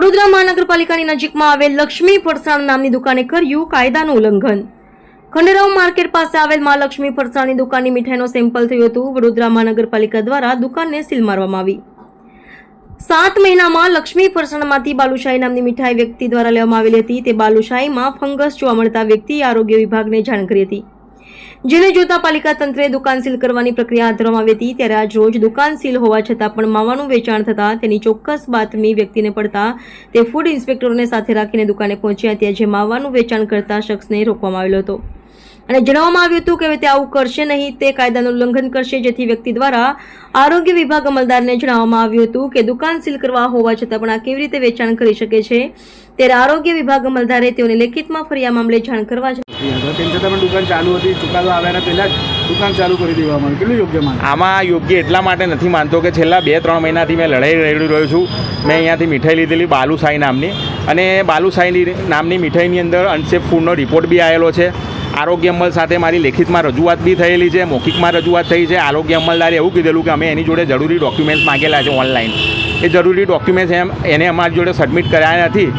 મહાનગરપાલિકાની નજીકમાં આવેલ લક્ષ્મી ફરસાણ નામની દુકાને કર્યું કાયદાનું ઉલ્લંઘન. ખંડેરાવ માર્કેટ પાસે આવેલ મહાલક્ષ્મી ફરસાણની દુકાનની મીઠાઈનો સેમ્પલ થયું હતું. વડોદરા મહાનગરપાલિકા દ્વારા દુકાનને સીલ મારવામાં આવી. સાત મહિનામાં લક્ષ્મી ફરસાણમાંથી બાલુશાહી નામની મીઠાઈ વ્યક્તિ દ્વારા લેવામાં આવેલી હતી. તે બાલુશાહીમાં ફંગસ જોવા મળતા વ્યક્તિએ આરોગ્ય વિભાગને જાણ કરી હતી. જેને જોતા પાલિકા તંત્રે દુકાન સીલ કરવાની પ્રક્રિયા હાથ ધરવામાં આવી હતી. ત્યારે આજ રોજ દુકાન સીલ હોવા છતાં પણ માવાનું વેચાણ થતાં તેની ચોક્કસ બાતમી વ્યક્તિને પડતા તે ફૂડ ઇન્સ્પેક્ટરોને સાથે રાખીને દુકાને પહોંચ્યા ત્યાં જે માવાનું વેચાણ કરતા શખ્સને રોકવામાં આવેલો હતો. અને જણાવવામાં આવ્યું હતું કે હવે તે આવું કરશે નહીં તે કાયદાનું ઉલ્લંઘન કરશે જેથી વ્યક્તિ દ્વારા આરોગ્ય વિભાગ અમલદારને જણાવવામાં આવ્યું હતું કે દુકાન સીલ કરવા હોવા છતાં પણ આ કેવી રીતે વેચાણ કરી શકે છે? ત્યારે આરોગ્ય વિભાગ અમલદારે તેઓને લેખિતમાં ફરી આ મામલે જાણ કરવા છે તેમ છતાં દુકાન ચાલુ હતી ચુકાદો આવ્યાના પહેલાં દુકાન ચાલુ કરી દેવામાં કેટલું યોગ્ય આમાં યોગ્ય એટલા માટે નથી માનતો કે છેલ્લા બે ત્રણ મહિનાથી મેં લડાઈ રેડી રહ્યો છું. મેં અહીંયાથી મીઠાઈ લીધેલી બાલુસાઈ નામની. અને બાલુસાઈ નામની મીઠાઈની અંદર અનસેફ ફૂડનો રિપોર્ટ બી આવેલો છે. આરોગ્ય અમલ સાથે મારી લેખિતમાં રજૂઆત બી થયેલી છે, મૌખિકમાં રજૂઆત થઈ છે. આરોગ્ય અમલદારે એવું કીધેલું કે અમે એની જોડે જરૂરી ડોક્યુમેન્ટ્સ માગેલા છે ઓનલાઈન એ જરૂરી ડોક્યુમેન્ટ્સ એમ, એને અમારી જોડે સબમિટ કર્યા નથી.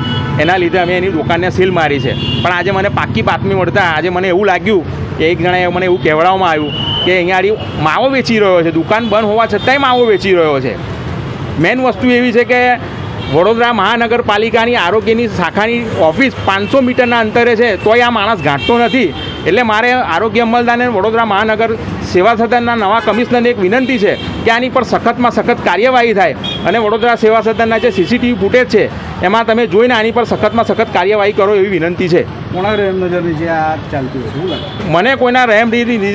એના લીધે અમે એની દુકાનને સીલ મારી છે. પણ આજે મને પાક્કી બાતમી મળતા, આજે મને એવું લાગ્યું કે એક જણાએ મને એવું કહેવડાવવામાં આવ્યું કે અહીંયા માવો વેચી રહ્યો છે. દુકાન બંધ હોવા છતાંય માવો વેચી રહ્યો છે. મેઇન વસ્તુ એવી છે કે વડોદરા મહાનગરપાલિકાની આરોગ્યની શાખાની ઓફિસ પાંચસો મીટરના અંતરે છે, તોય આ માણસ ગાંઠતો નથી. એટલે મારે આરોગ્ય અમલદારને વડોદરા મહાનગર સેવા સદનના નવા કમિશનરને એક વિનંતી છે કે આની પર સખતમાં સખત કાર્યવાહી થાય. અને વડોદરા સેવા સદનના જે સીસીટીવી ફૂટેજ છે એમાં તમે જોઈને આની પર સખતમાં સખત કાર્યવાહી કરો એવી વિનંતી છે. કોના રહેમ નજર નીચે આ ચાલતું હોય મને કોઈના રહેમદીની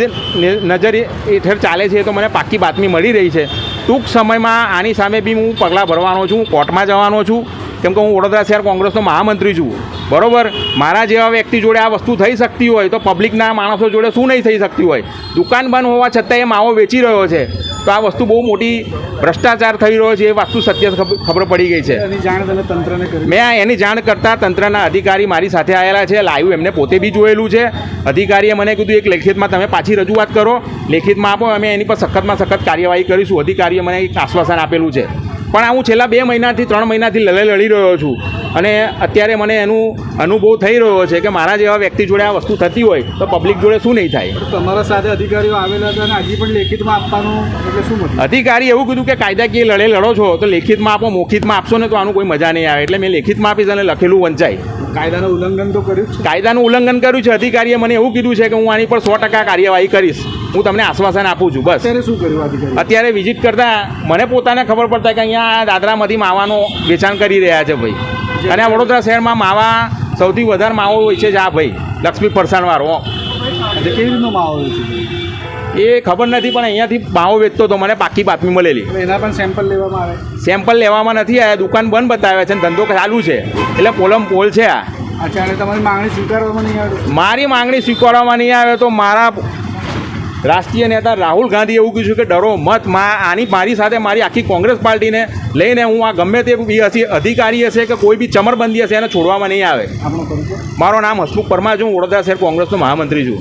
નજર હેઠળ ચાલે છે તો મને પાક્કી બાતમી મળી રહી છે. ટૂંક સમયમાં આની સામે બી હું પગલાં ભરવાનો છું કોર્ટમાં જવાનો છું. કેમ કે હું વડોદરા શહેર કોંગ્રેસનો મહામંત્રી છું. બરોબર? મારા જેવા વ્યક્તિ જોડે આ વસ્તુ થઈ શકતી હોય તો પબ્લિકના માણસો જોડે શું નહીં થઈ શકતી હોય? દુકાન બંધ હોવા છતાં એ માવો વેચી રહ્યો છે. તો આ વસ્તુ બહુ મોટી ભ્રષ્ટાચાર થઈ રહ્યો છે એ વસ્તુ સત્ય ખબ- ખબર પડી ગઈ છે. મેં એની જાણ કરતાં તંત્રના અધિકારી મારી સાથે આવેલા છે લાઈવ એમને પોતે બી જોયેલું છે. અધિકારીએ મને કીધું એક લેખિતમાં તમે પાછી રજૂઆત કરો. લેખિતમાં આપો અમે એની પર સખતમાં સખત કાર્યવાહી કરીશું. અધિકારીએ મને એક આશ્વાસન આપેલું છે. પણ આ હું છેલ્લા બે મહિનાથી ત્રણ મહિનાથી લડાઈ લડી રહ્યો છું. અને અત્યારે મને એનું અનુભવ થઈ રહ્યો છે કે મારા જેવા વ્યક્તિ જોડે આ વસ્તુ થતી હોય તો પબ્લિક જોડે શું નહીં થાય? તમારા સાથે અધિકારીઓ આવેલા હતા અને હજી પણ લેખિતમાં આપવાનું એટલે શું અધિકારી એવું કીધું કે કાયદાકીય લડે લડો છો તો લેખિતમાં આપો મૌખિતમાં આપશો ને તો આનું કોઈ મજા નહીં આવે. એટલે મેં લેખિતમાં આપીશ અને લખેલું વંચાય. કાયદાનું ઉલ્લંઘન તો કર્યું કાયદાનું ઉલ્લંઘન કર્યું છે. અધિકારીએ મને એવું કીધું છે કે હું આની પર સો ટકા કાર્યવાહી કરીશ. હું તમને આશ્વાસન આપું છું બસ. અત્યારે શું કર્યું અત્યારે વિઝિટ કરતાં મને પોતાને ખબર પડતા કે અહીંયા દાદરામાંથી માવાનું વેચાણ કરી રહ્યા છે ભાઈ. અને વડોદરા શહેરમાં માવા સૌથી વધારે માવો હોય છે જ આ ભાઈ લક્ષ્મી પરસાણવાળો કેવી રીતનો છે? એ ખબર નથી પણ અહીંયાથી માવો વેચતો તો મને પાકી બાતમી મળેલી. એના પણ સેમ્પલ લેવામાં આવે? સેમ્પલ લેવામાં નથી આવ્યા દુકાન બંધ બતાવે છે ધંધો ચાલુ છે. એટલે પોલમ પોલ છે આ. અચ્છા તમારી માંગણી સ્વીકારવામાં નહીં આવે? મારી માંગણી સ્વીકારવામાં નહીં આવે તો મારા રાષ્ટ્રીય નેતા રાહુલ ગાંધી એવું કીધું કે ડરો મત મા આની મારી સાથે મારી આખી કોંગ્રેસ પાર્ટીને લઈને હું આ ગમે તે અધિકારી હશે કે કોઈ બી ચમરબંધી હશે એને છોડવામાં નહીં આવે. મારો નામ હસમુખ પરમાર છું વડોદરા શહેર કોંગ્રેસનો મહામંત્રી છું.